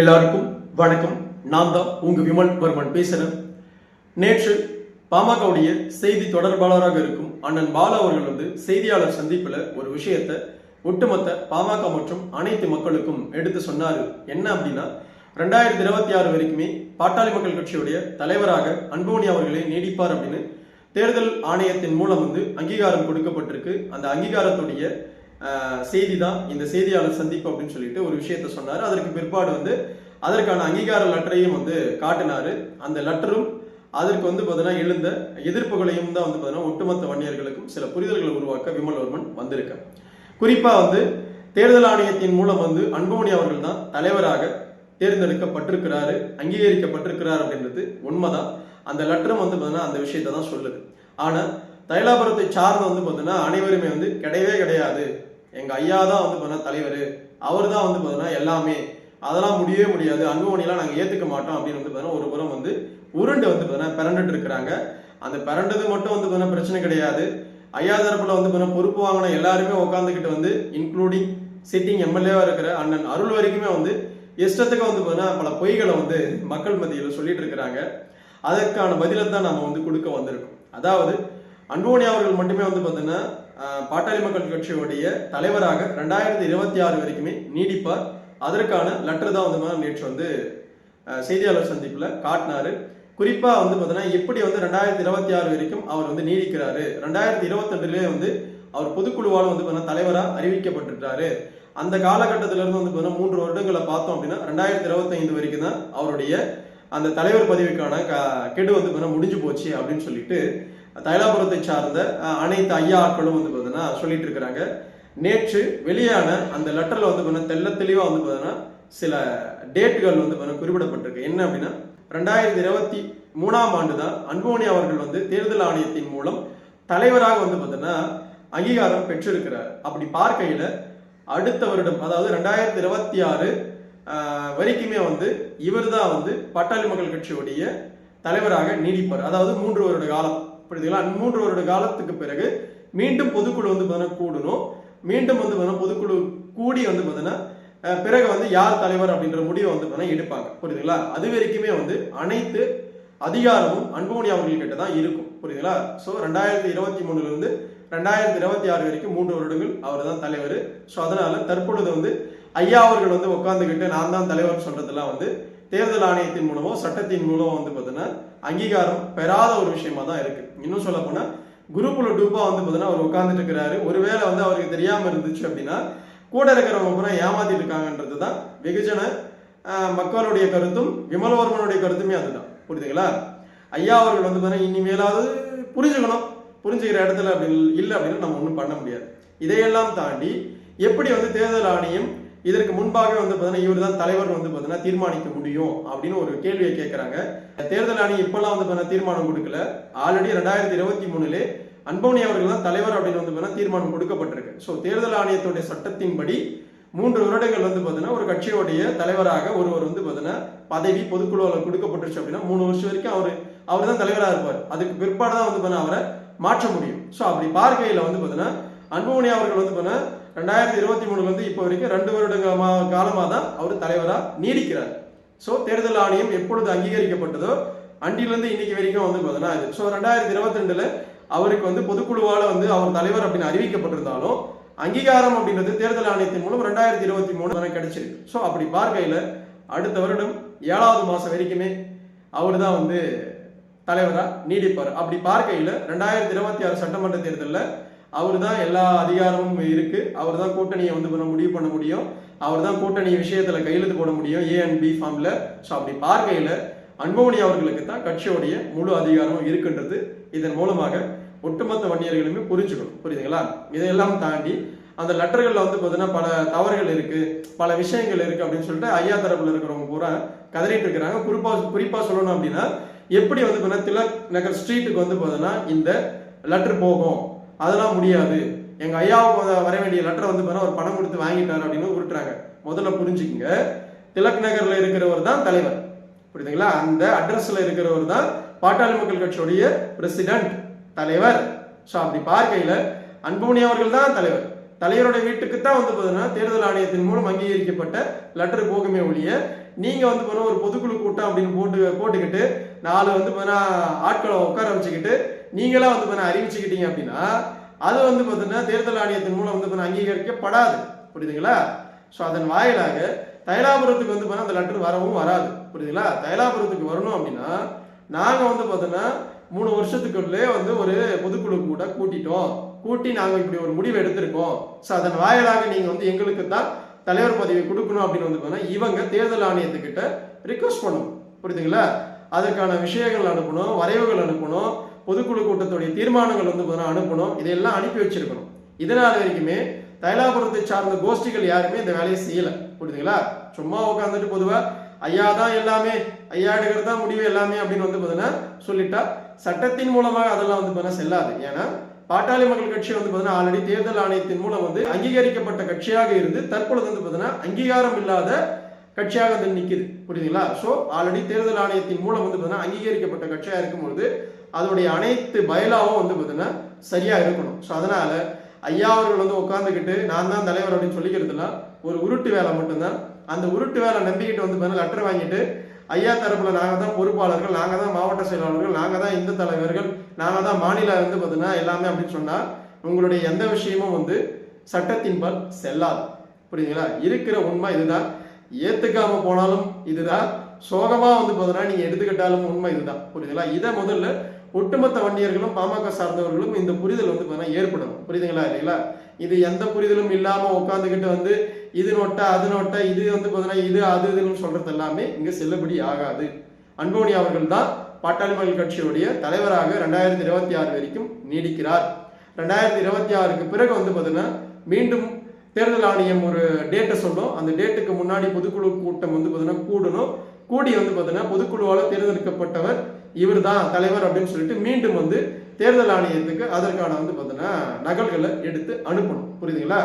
எல்லாருக்கும் வணக்கம். நான் தான் உங்க விமல் வர்மன் பேசுறேன். நேற்று பாமகவுடைய செய்தி தொடர்பாளராக இருக்கும் அண்ணன் பாலா அவர்கள் வந்து செய்தியாளர் சந்திப்புல ஒரு விஷயத்தை ஒட்டுமொத்த பாமக மற்றும் அனைத்து மக்களுக்கும் எடுத்து சொன்னாரு. என்ன அப்படின்னா ரெண்டாயிரத்தி இருபத்தி ஆறு வரைக்குமே பாட்டாளி மக்கள் கட்சியுடைய தலைவராக அன்போனி அவர்களே நீடிப்பார் அப்படின்னு தேர்தல் ஆணையத்தின் மூலம் வந்து அங்கீகாரம் கொடுக்கப்பட்டிருக்கு. அந்த அங்கீகாரத்துடைய செய்தி தான் இந்த செய்தியாளர் சந்திப்பு அப்படின்னு சொல்லிட்டு ஒரு விஷயத்த சொன்னார். அதற்கு பிற்பாடு வந்து அதற்கான அங்கீகார லெட்டரையும் வந்து காட்டினாரு. அந்த லெட்டரும் அதற்கு வந்து பார்த்தீங்கன்னா எழுந்த எதிர்ப்புகளையும் தான் வந்து பார்த்தீங்கன்னா ஒட்டுமொத்த வன்னியர்களுக்கும் சில புரிதல்களை உருவாக்க விமல்வர்மன் வந்திருக்க. குறிப்பாக வந்து தேர்தல் ஆணையத்தின் மூலம் வந்து அன்புமணி அவர்கள் தான் தலைவராக தேர்ந்தெடுக்கப்பட்டிருக்கிறாரு அங்கீகரிக்கப்பட்டிருக்கிறார் அப்படின்றது உண்மைதான். அந்த லெட்டரும் வந்து பார்த்தீங்கன்னா அந்த விஷயத்தை தான் சொல்லுது. ஆனால் தைலாபுரத்தை சார்ந்து வந்து பார்த்தீங்கன்னா அனைவருமே வந்து கிடையவே கிடையாது. எங்க ஐயா தான் வந்து பார்த்தீங்கன்னா தலைவர் அவர் தான் வந்து பார்த்தீங்கன்னா எல்லாமே. அதெல்லாம் முடியவே முடியாது. அன்புமணிலாம் நாங்கள் ஏத்துக்க மாட்டோம் அப்படின்னு வந்து பார்த்தீங்கன்னா ஒரு புறம் வந்து உருண்டு வந்து பார்த்தீங்கன்னா பிறண்டுட்டு இருக்கிறாங்க. அந்த பிறண்டது மட்டும் வந்து பார்த்தீங்கன்னா பிரச்சனை கிடையாது. ஐயா தரப்புல வந்து பார்த்தீங்கன்னா பொறுப்பு வாங்கின எல்லாருமே உட்காந்துக்கிட்டு வந்து இன்க்ளூடிங் சிட்டிங் எம்எல்ஏவா இருக்கிற அண்ணன் அருள் வரைக்குமே வந்து இஷ்டத்துக்கு வந்து பார்த்தீங்கன்னா பல பொய்களை வந்து மக்கள் மத்தியில் சொல்லிட்டு இருக்கிறாங்க. அதற்கான பதிலை தான் நம்ம வந்து கொடுக்க வந்திருக்கோம். அதாவது அன்போனி அவர்கள் மட்டுமே வந்து பார்த்தீங்கன்னா பாட்டாளி மக்கள் கட்சியுடைய தலைவராக ரெண்டாயிரத்தி இருபத்தி ஆறு வரைக்குமே நீடிப்பார். அதற்கான லெட்டர் தான் வந்து நேற்று வந்து செய்தியாளர் சந்திப்பில் காட்டினாரு. குறிப்பாக வந்து பார்த்தீங்கன்னா எப்படி வந்து ரெண்டாயிரத்தி இருபத்தி ஆறு வரைக்கும் அவர் வந்து நீடிக்கிறாரு. ரெண்டாயிரத்தி இருபத்தெண்டுலேயே வந்து அவர் பொதுக்குழுவால் வந்து பார்த்தீங்கன்னா தலைவராக அறிவிக்கப்பட்டுட்டாரு அந்த காலகட்டத்திலிருந்து வந்து பார்த்தீங்கன்னா மூன்று வருடங்களை பார்த்தோம் அப்படின்னா ரெண்டாயிரத்தி இருபத்தைந்து வரைக்கும் தான் அவருடைய அந்த தலைவர் பதவிக்கான க- கெடு வந்து பார்த்தீங்கன்னா முடிஞ்சு போச்சு அப்படின்னு சொல்லிட்டு தைலாபுரத்தை சார்ந்த அனைத்து ஐயா ஆட்களும் வந்து பார்த்தீங்கன்னா சொல்லிட்டு இருக்கிறாங்க. நேற்று வெளியான அந்த லெட்டரில் வந்து பார்த்தீங்கன்னா தெள்ள தெளிவாக வந்து பார்த்தீங்கன்னா சில டேட்டுகள் வந்து பார்த்தீங்கன்னா குறிப்பிடப்பட்டிருக்கு. என்ன அப்படின்னா ரெண்டாயிரத்தி இருபத்தி மூணாம் ஆண்டு தான் அன்போனி அவர்கள் வந்து தேர்தல் ஆணையத்தின் மூலம் தலைவராக வந்து பார்த்தீங்கன்னா அங்கீகாரம் பெற்றிருக்கிறார். அப்படி பார்க்கையில் அடுத்த வருடம் அதாவது ரெண்டாயிரத்தி இருபத்தி ஆறு வரைக்குமே வந்து இவர் தான் வந்து பட்டாளி மக்கள் கட்சியுடைய தலைவராக நீடிப்பார். அதாவது மூன்று வருட காலம். புரியுதுங்களா மூன்று வருட காலத்துக்கு பிறகு மீண்டும் பொதுக்குழு வந்து பார்த்தீங்கன்னா கூடணும். மீண்டும் வந்து பார்த்தீங்கன்னா பொதுக்குழு கூடி வந்து பார்த்தீங்கன்னா பிறகு வந்து யார் தலைவர் அப்படின்ற முடிவை வந்து பார்த்தீங்கன்னா எடுப்பாங்க. புரியுதுங்களா? அது வரைக்குமே வந்து அனைத்து அதிகாரமும் அன்புமணி அவர்கள்கிட்ட தான் இருக்கும். புரியுதுங்களா? ஸோ ரெண்டாயிரத்தி இருபத்தி மூணுல இருந்து ரெண்டாயிரத்தி இருபத்தி ஆறு வரைக்கும் மூன்று வருடங்கள் அவர் தான் தலைவர். ஸோ அதனால தற்பொழுது வந்து ஐயா அவர்கள் வந்து உட்காந்துக்கிட்டு நான் தான் தலைவர் சொல்றதெல்லாம் வந்து தேர்தல் ஆணையத்தின் மூலமோ சட்டத்தின் மூலமோ வந்து பார்த்தீங்கன்னா அங்கீகாரம் பெறாத ஒரு விஷயமா தான் இருக்கு. இன்னும் சொல்ல போனா குரூப்ல டூப்பா வந்து பார்த்தீங்கன்னா அவர் உட்கார்ந்துட்டு இருக்கிறாரு. ஒருவேளை வந்து அவருக்கு தெரியாம இருந்துச்சு அப்படின்னா கூட இருக்கிறவங்க பூரா ஏமாத்திட்டு இருக்காங்கன்றது தான் வெகுஜன மக்களுடைய கருத்தும் விமலவர்மனுடைய கருத்துமே அதுதான். புரியுதுங்களா? ஐயா அவர்கள் வந்து பார்த்தீங்கன்னா இனிமேலாவது புரிஞ்சுக்கணும். புரிஞ்சுக்கிற இடத்துல அப்படி இல்லை அப்படின்னு நம்ம ஒன்றும் பண்ண முடியாது. இதையெல்லாம் தாண்டி எப்படி வந்து தேர்தல் ஆணையம் இதற்கு முன்பாகவே வந்து பார்த்தீங்கன்னா இவர் தான் தலைவர் வந்து பார்த்தீங்கன்னா தீர்மானிக்க முடியும் அப்படின்னு ஒரு கேள்வியை கேட்குறாங்க தேர்தல் ஆணையம் இப்போல்லாம் வந்து பார்த்தீங்கன்னா தீர்மானம் கொடுக்கல. ஆல்ரெடி ரெண்டாயிரத்தி இருபத்தி மூணுலே அன்பவனி அவர்கள் தான் தலைவர் அப்படின்னு வந்து பார்த்தீங்கன்னா தீர்மானம் கொடுக்கப்பட்டிருக்கு. ஸோ தேர்தல் ஆணையத்துடைய சட்டத்தின்படி மூன்று வருடங்கள் வந்து பார்த்தீங்கன்னா ஒரு கட்சியோடைய தலைவராக ஒருவர் வந்து பார்த்தீங்கன்னா பதவி பொதுக்குழுவில் கொடுக்கப்பட்டுருச்சு அப்படின்னா மூணு வருஷம் வரைக்கும் அவர் அவர் தான் தலைவராக இருப்பார். அதுக்கு பிற்பாடு தான் வந்து பார்த்தீங்கன்னா அவரை மாற்ற முடியும். ஸோ அப்படி பார்க்கையில் வந்து பார்த்தீங்கன்னா அன்புமணி அவர்கள் வந்து பார்த்தீங்கன்னா ரெண்டாயிரத்தி இருபத்தி மூணு வந்து இப்போ வரைக்கும் ரெண்டு வருடங்கள் காலமாக தான் அவர் தலைவராக நீடிக்கிறார். ஸோ தேர்தல் ஆணையம் எப்பொழுது அங்கீகரிக்கப்பட்டதோ அன்றிலிருந்து இன்னைக்கு வரைக்கும் வந்து பார்த்தீங்கன்னா இது. ஸோ ரெண்டாயிரத்தி இருபத்தி ரெண்டுல அவருக்கு வந்து பொதுக்குழுவால் வந்து அவர் தலைவர் அப்படின்னு அறிவிக்கப்பட்டிருந்தாலும் அங்கீகாரம் அப்படின்றது தேர்தல் ஆணையத்தின் மூலம் ரெண்டாயிரத்தி இருபத்தி மூணு வரை கிடைச்சிருக்கு. ஸோ அப்படி பார்க்கையில் அடுத்த வருடம் ஏழாவது மாதம் வரைக்குமே அவர் தான் வந்து தலைவராக நீடிப்பார். அப்படி பார்க்கையில் ரெண்டாயிரத்தி இருபத்தி ஆறு சட்டமன்ற தேர்தலில் அவர் தான் எல்லா அதிகாரமும் இருக்கு. அவர் தான் கூட்டணியை வந்து பண்ண முடிவு பண்ண முடியும். அவர் தான் கூட்டணி விஷயத்துல கையெழுத்து போட முடியும் ஏ அண்ட் பி ஃபார்ம்ல ஸோ அப்படி பார்க்கையில அன்புமணி அவர்களுக்கு தான் கட்சியோடைய முழு அதிகாரமும் இருக்குன்றது இதன் மூலமாக ஒட்டுமொத்த வன்னியர்களுமே புரிஞ்சுக்கணும். புரியுதுங்களா? இதையெல்லாம் தாண்டி அந்த லெட்டர்களில் வந்து பார்த்தீங்கன்னா பல தவறுகள் இருக்கு பல விஷயங்கள் இருக்கு அப்படின்னு சொல்லிட்டு ஐயா தரப்புல இருக்கிறவங்க பூரா கதறிட்டு இருக்கிறாங்க. குறிப்பா குறிப்பா சொல்லணும் அப்படின்னா எப்படி வந்து பார்த்தீங்கன்னா திலக் நகர் ஸ்ட்ரீட்டுக்கு வந்து பார்த்தீங்கன்னா இந்த லெட்டர் போகும். அதெல்லாம் முடியாது. எங்க ஐயாவுக்கு வர- வேண்டிய லெட்டர் வந்து பார்த்தீங்கன்னா ஒரு பணம் கொடுத்து வாங்கிட்டாரு அப்படின்னு உருட்டுறாங்க. முதல்ல புரிஞ்சுக்கங்க. திலக் நகர்ல இருக்கிறவர் தான் தலைவர். புரியுதுங்களா? அந்த அட்ரஸ்ல இருக்கிறவர் தான் பாட்டாளி மக்கள் கட்சியுடைய பிரசிடென்ட் தலைவர். ஸோ அப்படி பார்க்கையில அன்புமணி அவர்கள் தான் தலைவர். தலைவருடைய வீட்டுக்கு தான் வந்து பார்த்தீங்கன்னா தேர்தல் ஆணையத்தின் மூலம் அங்கீகரிக்கப்பட்ட லெட்டர் போகுமே ஒழிய நீங்க வந்து பார்த்தீங்கன்னா ஒரு பொதுக்குழு கூட்டம் அப்படின்னு போட்டு போட்டுக்கிட்டு நாலு வந்து பார்த்தீங்கன்னா ஆட்களை உட்கார வச்சுக்கிட்டு நீங்களாம் வந்து பண்ண அறிவிச்சுக்கிட்டீங்க அப்படின்னா அது வந்து பார்த்தீங்கன்னா தேர்தல் ஆணையத்தின் மூலம் வந்து பண்ண அங்கீகரிக்கப்படாது. புரியுதுங்களா? ஸோ அதன் வாயிலாக தைலாபுரத்துக்கு வந்து பார்த்தா அந்த லெட்டர் வரவும் வராது. புரியுதுங்களா? தைலாபுரத்துக்கு வரணும் அப்படின்னா நாங்கள் வந்து பார்த்தோன்னா மூணு வருஷத்துக்குள்ளே வந்து ஒரு பொதுக்குழு கூட கூட்டிட்டோம். கூட்டி நாங்கள் இப்படி ஒரு முடிவு எடுத்திருக்கோம். ஸோ அதன் வாயிலாக நீங்கள் வந்து எங்களுக்கு தான் தலைவர் பதவி கொடுக்கணும் அப்படின்னு வந்து பார்த்தா இவங்க தேர்தல் ஆணையத்துக்கிட்ட ரிக்வஸ்ட் பண்ணணும். புரியுதுங்களா? அதற்கான விஷயங்கள் அனுப்பணும் வரைவுகள் அனுப்பணும். பொதுக்குழு கூட்டத்துடைய தீர்மானங்கள் வந்து பார்த்தா அனுப்பணும். இதையெல்லாம் அனுப்பி வச்சிருக்கணும். இதனால் வரைக்குமே தைலாபுரத்தை சார்ந்த கோஷ்டிகள் யாருமே இந்த வேலையை செய்யல. புரியுதுங்களா? சும்மா உட்காந்துட்டு பொதுவா ஐயா தான் எல்லாமே ஐயா எடுக்கிறது தான் முடிவு எல்லாமே அப்படின்னு வந்து பார்த்தீங்கன்னா சொல்லிட்டா சட்டத்தின் மூலமாக அதெல்லாம் வந்து பார்த்தீங்கன்னா செல்லாது. ஏன்னா பாட்டாளி மக்கள் கட்சி வந்து பார்த்தீங்கன்னா ஆல்ரெடி தேர்தல் ஆணையத்தின் மூலம் வந்து அங்கீகரிக்கப்பட்ட கட்சியாக இருந்து தற்பொழுது வந்து பார்த்தீங்கன்னா அங்கீகாரம் இல்லாத கட்சியாக வந்து நிற்குது புரியுதுங்களா? ஸோ ஆல்ரெடி தேர்தல் ஆணையத்தின் மூலம் வந்து பார்த்தீங்கன்னா அங்கீகரிக்கப்பட்ட கட்சியாக இருக்கும்பொழுது அதோடைய அனைத்து பயலாவும் வந்து பார்த்தீங்கன்னா சரியா இருக்கணும். ஸோ அதனால ஐயா அவர்கள் வந்து உட்காந்துக்கிட்டு நான் தான் தலைவர் அப்படின்னு சொல்லிக்கிறதுலாம் ஒரு உருட்டு வேலை மட்டும்தான். அந்த உருட்டு வேலை நம்பிக்கிட்டு வந்து பார்த்தீங்கன்னா லெட்டர் வாங்கிட்டு ஐயா தரப்புல நாங்க தான் பொறுப்பாளர்கள் நாங்க தான் மாவட்ட செயலாளர்கள் நாங்க தான் இந்த தலைவர்கள் நாங்க தான் மாநில வந்து பார்த்தீங்கன்னா எல்லாமே அப்படின்னு சொன்னா உங்களுடைய எந்த விஷயமும் வந்து சட்டத்தின்பால் செல்லாது. புரியுதுங்களா? இருக்கிற உண்மை இதுதான். ஏத்துக்காம போனாலும் இதுதான். சோகமா வந்து பார்த்தீங்கன்னா நீங்க எடுத்துக்கிட்டாலும் உண்மை இதுதான். புரியுதுங்களா? இதை முதல்ல ஒட்டுமொத்த வண்டியர்களும் பாமக சார்ந்தவர்களும் இந்த புரிதல் வந்து பார்த்தீங்கன்னா ஏற்படும். புரியுதுங்களா இல்லைங்களா? இது எந்த புரிதலும் இல்லாம உட்காந்துக்கிட்டு வந்து இது நோட்டா அது நோட்டா இது வந்து பார்த்தீங்கன்னா இது அது இதுன்னு சொல்றது எல்லாமே இங்க செல்லுபடி ஆகாது. அன்போனி அவர்கள் தான் பாட்டாளி மக்கள் கட்சியுடைய தலைவராக ரெண்டாயிரத்தி இருபத்தி ஆறு வரைக்கும் நீடிக்கிறார். ரெண்டாயிரத்தி இருபத்தி ஆறுக்கு பிறகு வந்து பார்த்தீங்கன்னா மீண்டும் தேர்தல் ஆணையம் ஒரு டேட்டை சொல்லும். அந்த டேட்டுக்கு முன்னாடி பொதுக்குழு கூட்டம் வந்து பார்த்தீங்கன்னா கூடணும். கூடி வந்து பார்த்தீங்கன்னா பொதுக்குழுவால் தேர்ந்தெடுக்கப்பட்டவர் இவர் தான் தலைவர் அப்படின்னு சொல்லிட்டு மீண்டும் வந்து தேர்தல் ஆணையத்துக்கு அதற்கான வந்து பார்த்தீங்கன்னா நகல்களை எடுத்து அனுப்பணும். புரியுதுங்களா?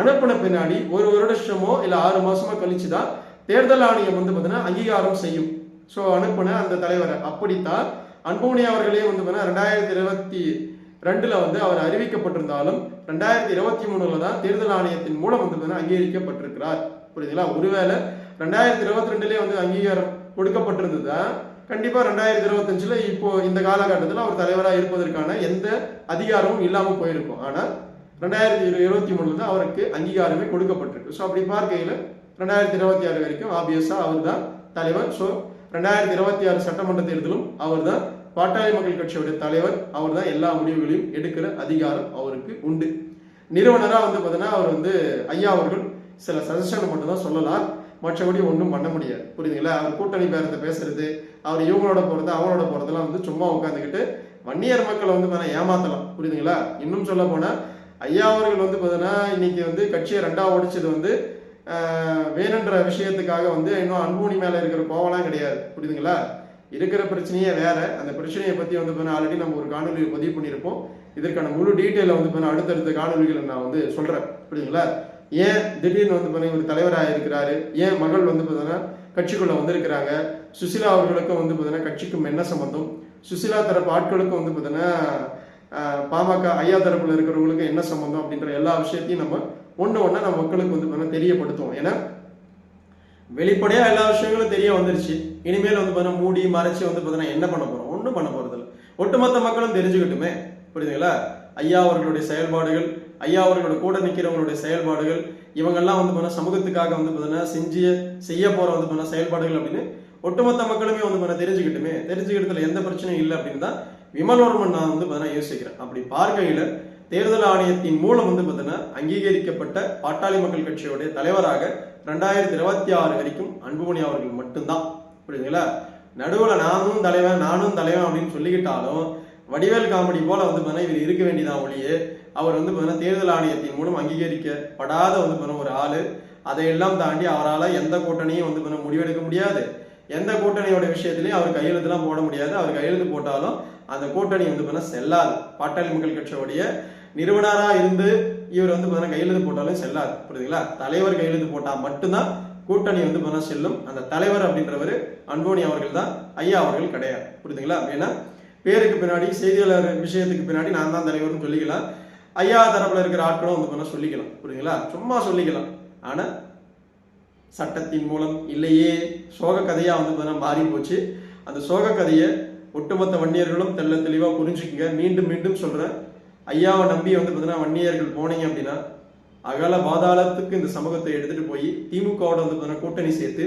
அனுப்பின பின்னாடி ஒரு வருடமோ இல்லை ஆறு மாசமோ கழிச்சு தான் தேர்தல் ஆணையம் வந்து பார்த்தீங்கன்னா அங்கீகாரம் செய்யும். ஸோ அனுப்பின அந்த தலைவரை அப்படித்தான் அன்புமணி அவர்களே வந்து பார்த்தீங்கன்னா ரெண்டாயிரத்தி இருபத்தி ரெண்டுல வந்து அவர் அறிவிக்கப்பட்டிருந்தாலும் ரெண்டாயிரத்தி இருபத்தி மூணுல தான் தேர்தல் ஆணையத்தின் மூலம் வந்து பார்த்தீங்கன்னா அங்கீகரிக்கப்பட்டிருக்கிறார். புரியுதுங்களா? ஒருவேளை ரெண்டாயிரத்தி இருபத்தி ரெண்டுலேயே வந்து அங்கீகாரம் கொடுக்கப்பட்டிருந்ததா கண்டிப்பாக ரெண்டாயிரத்தி இருபத்தஞ்சில் இப்போ இந்த காலகட்டத்தில் அவர் தலைவராக இருப்பதற்கான எந்த அதிகாரமும் இல்லாமல் போயிருக்கும். ஆனால் ரெண்டாயிரத்தி இருபத்தி மூணில் தான் அவருக்கு அங்கீகாரமே கொடுக்கப்பட்டிருக்கு. ஸோ அப்படி பார்க்கையில் ரெண்டாயிரத்தி இருபத்தி ஆறு வரைக்கும் ஆப்வியஸாக அவர் தான் தலைவர். ஸோ ரெண்டாயிரத்தி இருபத்தி ஆறு சட்டமன்ற தேர்தலும் அவர் தான் பாட்டாளி மக்கள் கட்சியுடைய தலைவர். அவர் தான் எல்லா முடிவுகளையும் எடுக்கிற அதிகாரம் அவருக்கு உண்டு. நிறுவனராக வந்து பார்த்தீங்கன்னா அவர் வந்து ஐயா அவர்கள் சில சஜஷன் மட்டும் தான் சொல்லலாம். மற்றபடி ஒன்றும் பண்ண முடியாது. புரியுதுங்களா? அவர் கூட்டணி பேரத்தை பேசுறது அவர் இவங்களோட போறது அவங்களோட போறதெல்லாம் வந்து சும்மா உட்காந்துக்கிட்டு வன்னியர் மக்களை வந்து பார்த்தா ஏமாத்தலாம். புரியுதுங்களா? இன்னும் சொல்ல போனா ஐயா அவர்கள் வந்து பார்த்தீங்கன்னா இன்னைக்கு வந்து கட்சியை ரெண்டா உடைச்சது வந்து வேணுன்ற விஷயத்துக்காக வந்து இன்னும் அன்புமணி மேல இருக்கிற கோவலாம் கிடையாது. புரியுதுங்களா? இருக்கிற பிரச்சனையே வேற. அந்த பிரச்சனையை பத்தி வந்து பார்த்தீங்கன்னா ஆல்ரெடி நம்ம ஒரு காணொலி பதிவு பண்ணியிருப்போம். இதற்கான முழு டீட்டெயில வந்து பார்த்தீங்கன்னா அடுத்தடுத்த காணொலிகளை நான் வந்து சொல்றேன். புரியுதுங்களா? ஏன் திடீர்னு வந்து பார்த்தீங்கன்னா இவர் தலைவராக இருக்கிறாரு ஏன் மகள் வந்து பார்த்தீங்கன்னா கட்சிக்குள்ள வந்திருக்கிறாங்க? சுசிலா அவர்களுக்கும் வந்து பார்த்தீங்கன்னா கட்சிக்கும் என்ன சம்மந்தம் சுசிலா தரப்பு ஆட்களுக்கும் வந்து பார்த்தீங்கன்னா பாமக ஐயா தரப்புல இருக்கிறவங்களுக்கு என்ன சம்மந்தம் அப்படின்ற எல்லா விஷயத்தையும் நம்ம ஒன்று ஒன்றா நம்ம மக்களுக்கு வந்து பார்த்தீங்கன்னா தெரியப்படுத்துவோம். ஏன்னா வெளிப்படையா எல்லா விஷயங்களும் தெரிய வந்துருச்சு. இனிமேல் வந்து பார்த்தீங்கன்னா மூடி மறைச்சு வந்து பார்த்தீங்கன்னா என்ன பண்ண போறோம்? ஒன்றும் பண்ண போகிறதில்ல ஒட்டுமொத்த மக்களும் தெரிஞ்சுக்கிட்டுமே. புரியுதுங்களா? ஐயா அவர்களுடைய செயல்பாடுகள் ஐயா அவர்களோட கூட நிற்கிறவங்களுடைய செயல்பாடுகள் இவங்கெல்லாம் வந்து பார்த்தீங்கன்னா சமூகத்துக்காக வந்து பார்த்தீங்கன்னா செஞ்சு செய்ய போற வந்து பார்த்தீங்கன்னா செயல்பாடுகள் அப்படின்னு ஒட்டுமொத்த மக்களுமே வந்து பார்த்தா தெரிஞ்சுக்கிட்டுமே தெரிஞ்சுக்கிட்டதுல எந்த பிரச்சனையும் இல்லை அப்படின்னு தான் விமல்வர்மன் நான் வந்து பார்த்தீங்கன்னா யோசிக்கிறேன். அப்படி பார்க்கையில தேர்தல் ஆணையத்தின் மூலம் வந்து பார்த்தீங்கன்னா அங்கீகரிக்கப்பட்ட பாட்டாளி மக்கள் கட்சியோடைய தலைவராக ரெண்டாயிரத்தி இருபத்தி ஆறு வரைக்கும் அன்புமணி அவர்கள் மட்டும்தான். புரியுதுங்களா? நடுவுல நானும் தலைவன் நானும் தலைவன் அப்படின்னு சொல்லிக்கிட்டாலும் வடிவேல் காமெடி போல வந்து பார்த்தீங்கன்னா இவர் இருக்க வேண்டியதான் ஒழியே அவர் வந்து பார்த்தீங்கன்னா தேர்தல் ஆணையத்தின் மூலம் அங்கீகரிக்கப்படாத வந்து பார்த்தீங்கன்னா ஒரு ஆளு. அதையெல்லாம் தாண்டி அவரால் எந்த கூட்டணியும் வந்து பார்த்தீங்கன்னா முடிவெடுக்க முடியாது. எந்த கூட்டணியோட விஷயத்திலையும் அவர் கையெழுத்துலாம் போட முடியாது. அவர் கையெழுத்து போட்டாலும் அந்த கூட்டணி வந்து பார்த்தீங்கன்னா செல்லாது. பாட்டாளி மக்கள் கட்சியோடைய நிறுவனராக இருந்து இவர் வந்து பார்த்தீங்கன்னா கையெழுத்து போட்டாலும் செல்லாது. புரியுதுங்களா? தலைவர் கையெழுத்து போட்டால் மட்டும்தான் கூட்டணி வந்து பார்த்தீங்கன்னா செல்லும். அந்த தலைவர் அப்படின்றவர் அன்போனி அவர்கள் தான் ஐயா அவர்கள் கிடையாது. புரியுதுங்களா? அப்படின்னா பேருக்கு பின்னாடி செய்தியாளர் விஷயத்துக்கு பின்னாடி நான் தான் தலைவர்னு சொல்லிக்கலாம். ஐயா தரப்புல இருக்கிற ஆட்களும் வந்து பண்ண சொல்லிக்கலாம் புரியுங்களா சும்மா சொல்லிக்கலாம். ஆனா சட்டத்தின் மூலம் இல்லையே. சோக கதையா வந்து பார்த்தீங்கன்னா மாறி போச்சு. அந்த சோக கதையை ஒட்டுமொத்த வன்னியர்களும் தெல்ல தெளிவா புரிஞ்சுக்கங்க. மீண்டும் மீண்டும் சொல்றேன். ஐயாவை நம்பி வந்து பார்த்தீங்கன்னா வன்னியர்கள் போனீங்க அப்படின்னா அகல பாதாளத்துக்கு இந்த சமூகத்தை எடுத்துட்டு போய் திமுகவோட வந்து பார்த்தீங்கன்னா கூட்டணி சேர்த்து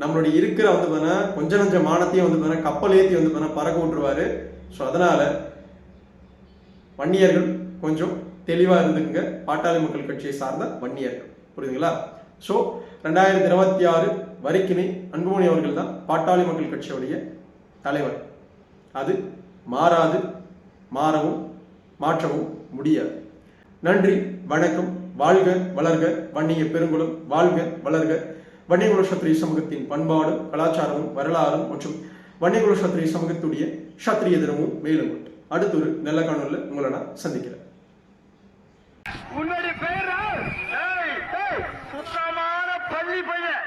நம்மளுடைய இருக்கிற வந்து பார்த்தீங்கன்னா கொஞ்ச நஞ்ச மானத்தையும் வந்து பார்த்தீங்கன்னா கப்பல் ஏற்றி வந்து பார்த்தீங்கன்னா பறக்க விட்டுருவாரு. ஸோ அதனால வன்னியர்கள் கொஞ்சம் தெளிவாக இருந்துக்குங்க. பாட்டாளி மக்கள் கட்சியை சார்ந்த வன்னியர்கள். புரியுதுங்களா? ஸோ ரெண்டாயிரத்தி இருபத்தி ஆறு வரைக்குமே அன்புமணி அவர்கள் தான் பாட்டாளி மக்கள் கட்சியுடைய தலைவர். அது மாறாது மாறவும் மாற்றவும் முடியாது. நன்றி வணக்கம். வாழ்க வளர்க. வன்னிய பெருங்குளம் வாழ்க வளர்க. வன்னியகுல சத்திரிய சமூகத்தின் பண்பாடும் கலாச்சாரமும் வரலாறும் மற்றும் வன்னியகுல சத்திரிய சமூகத்துடைய சத்திரிய தினமும் மேலும் உண்டு. அடுத்த ஒரு நல்ல காணொலியில் உங்களை நான் சந்திக்கிறேன். உன்னுடைய பேர்? சுத்தமான பள்ளி பையன்.